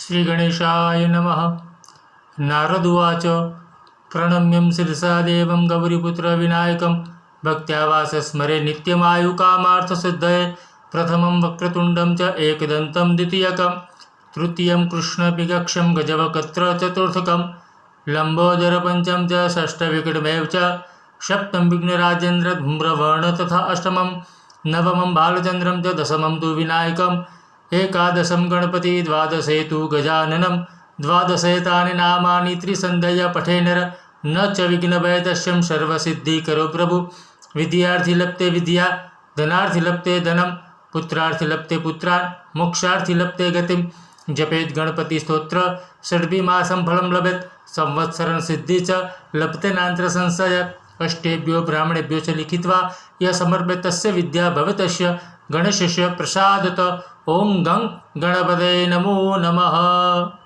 શ્રી ગણેશાય નમઃ નારદ ઉવાચ પ્રણમ્યમ શિરસા દેવમ ગૌરીપુત્ર વિનાયકમ ભક્ત્યાવાસ સ્મરે નિત્યમાયુકામાર્થસિદ્ધયે પ્રથમમ વક્રતુંડમ ચ એકદંતમ દ્વિતીયકમ તૃતીયમ કૃષ્ણપિકક્ષમ ગજવકત્ર ચતુર્થકમ લંબોદરપંચમ ચ ષષ્ઠવિકટમેવ ચ સપ્તમ વિઘ્નરાજેન્દ્ર ધૂમ્રવર્ણ તથા અષ્ટમમ નવમમ બાલચંદ્રમ ચ દશમમ તુ વિનાયકમ एकादशं गणपति द्वादशे तु गजाननं। द्वादशेतानि नामानि त्रिसन्धय पठे नर न च विघ्नभयदश्यं सर्वसिद्धिकरो प्रभु। विद्यार्थी लप्ते विद्या, धनार्थी लप्ते धनं, पुत्रार्थी लप्ते पुत्रान्, मोक्षार्थी लप्ते गतिं जपेत् गणपतिस्तोत्र षड्भिमासं फलं लभेत्। संवत्सरं सिद्धि च लप्तेनान्तरसंशय अष्टेभ्यो કષ્ટેભ્યો બ્રાહ્મણેભ્યો ચ લિખિત્વા યસમર્પ્ય તસ્ય વિદ્યા ભવતસ્ય ગણેશસ્ય પ્રસાદત. ઓમ ગંગ ગણપદે નમો નમઃ.